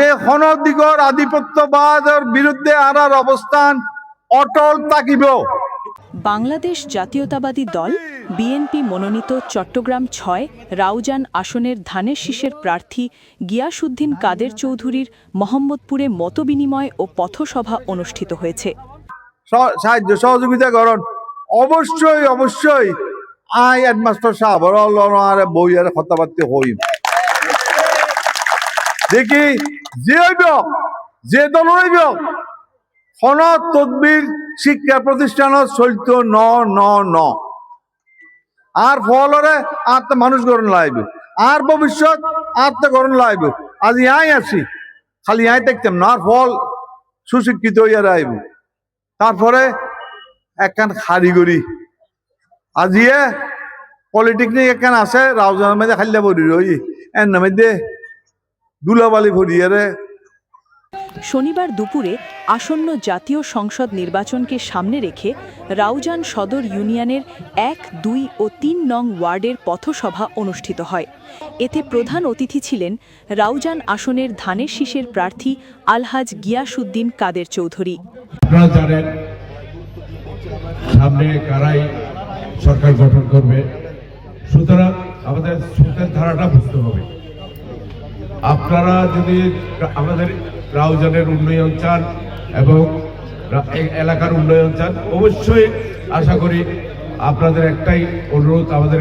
যে হনদিগর আধিপত্যবাদের বিরুদ্ধে আরার অবস্থান অটল থাকিব। বাংলাদেশ জাতীয়তাবাদী দল বিএনপি মনোনীত চট্টগ্রাম ছয় রাউজান আসনের ধানের শীষের প্রার্থী গিয়াসুদ্দিন কাদের চৌধুরীর মোহাম্মদপুরে মতবিনিময় ও পথসভা অনুষ্ঠিত হয়েছে। সাহায্য সহযোগিতা করুন। অবশ্যই অবশ্যই আই হেডমাস্টার সাহেব বই আর কথাবার্তা হই দেখি, যে হইব, যে দল হইব সনদ তদবির শিক্ষা প্রতিষ্ঠানত চলিত ন ন ন। আর ফলরে তো মানুষ গরণ লাইব, আর ভবিষ্যৎ তো গরণ লাইব। আজ আই আছি, খালি আই দেখতাম না, আর ফল সুশিক্ষিত হইয়া আইব তারপরে একখান কারিগরি আজিয়ে পলিটেকনিক একখান আছে, রাউজানের মধ্যে খাল্লা ভরি রই, এর মধ্যে দুলাবালি ভরিয়ে রে। শনিবার দুপুরে আসন্ন জাতীয় সংসদ নির্বাচনকে সামনে রেখে রাউজান সদর ইউনিয়নের এক দুই ও তিন নং ওয়ার্ডের পথসভা অনুষ্ঠিত হয়। এতে প্রধান অতিথি ছিলেন রাউজান আসনের ধানের শীষের প্রার্থী আলহাজ গিয়াসুদ্দিন কাদের চৌধুরী। জানেন সামনে কারাই সরকার গঠন করবে। সুতরাং আমাদের ধারাটা বুঝতে হবে। আপনারা যদি আমাদের রাউজানের উন্নয়ন চান এবং এলাকার উন্নয়ন চান, অবশ্যই আশা করি আপনাদের একটাই অনুরোধ, আমাদের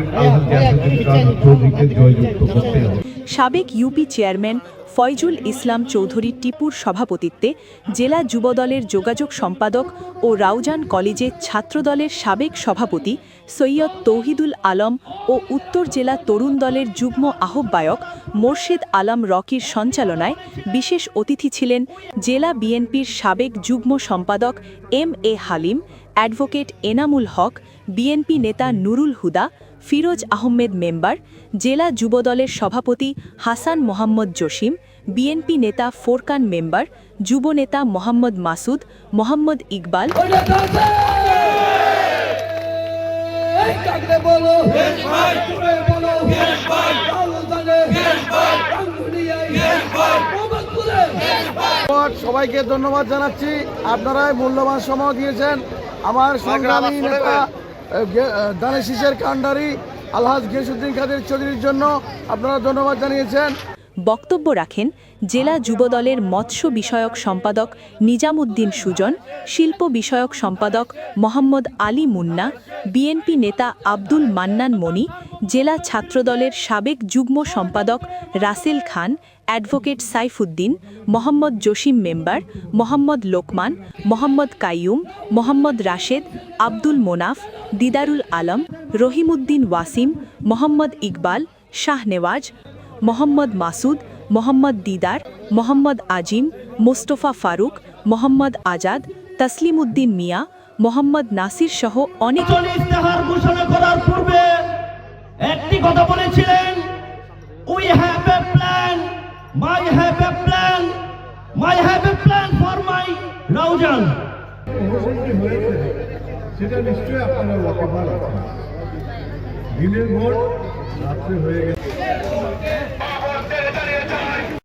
সাবেক ইউপি চেয়ারম্যান ফয়জুল ইসলাম চৌধুরী টিপুর সভাপতিত্বে জেলা যুবদলের যোগাযোগ সম্পাদক ও রাউজান কলেজে ছাত্রদলের সাবেক সভাপতি সৈয়দ তৌহিদুল আলম ও উত্তর জেলা তরুণ দলের যুগ্ম আহ্বায়ক মোর্শেদ আলম রকির সঞ্চালনায় বিশেষ অতিথি ছিলেন জেলা বিএনপির সাবেক যুগ্ম সম্পাদক M A Halim, advocate Enamul Haque, BNP নেতা নুরুল হুদা, ফিরোজ আহমেদ মেম্বার, জেলা যুবদলের সভাপতি হাসান মোহাম্মদ জসিম বিএনপি নেতা ফোরকান মেম্বার যুব নেতা মোহাম্মদ মাসুদ মোহাম্মদ ইকবাল। সবাইকে ধন্যবাদ জানাচ্ছি। আপনারাই মূল্যবান সময় দিয়েছেন। আমার সংগ্রামী নেতা দানের শীষের কান্ডারি আলহাজ গিয়াসুদ্দিন কাদের চৌধুরীর জন্য আপনারা ধন্যবাদ জানিয়েছেন। বক্তব্য রাখেন জেলা যুবদলের মৎস্য বিষয়ক সম্পাদক নিজামুদ্দিন সুজন, শিল্প বিষয়ক সম্পাদক মোহাম্মদ আলী মুন্না, বিএনপি নেতা আব্দুল মান্নান মনি জেলা ছাত্রদলের সাবেক যুগ্ম সম্পাদক রাসেল খান, অ্যাডভোকেট সাইফুদ্দিন, মোহাম্মদ জসিম মেম্বার, মোহাম্মদ লোকমান, মোহাম্মদ কাইয়ুম, মোহাম্মদ রাশেদ, আব্দুল মোনাফ, দিদারুল আলম, রহিমুদ্দিন ওয়াসিম, মোহাম্মদ ইকবাল শাহনেওয়াজ মোহাম্মদ মাসুদ মোহাম্মদ দিদার মোহাম্মদ আজিম মোস্তফা ফারুক মোহাম্মদ আজাদ তসলিম উদ্দিন মিয়া মোহাম্মদ নাসির সহ অনেক ইস্তেহার ঘোষণা করার পূর্বে একটি কথা বলেছিলেন we have a plan my have a plan my have a plan for my Raozan সেটা নিশ্চয়ই আপনারা ওয়াকিবহাল আছেন দিনের ভোট রাত্রে হয়ে গেছে।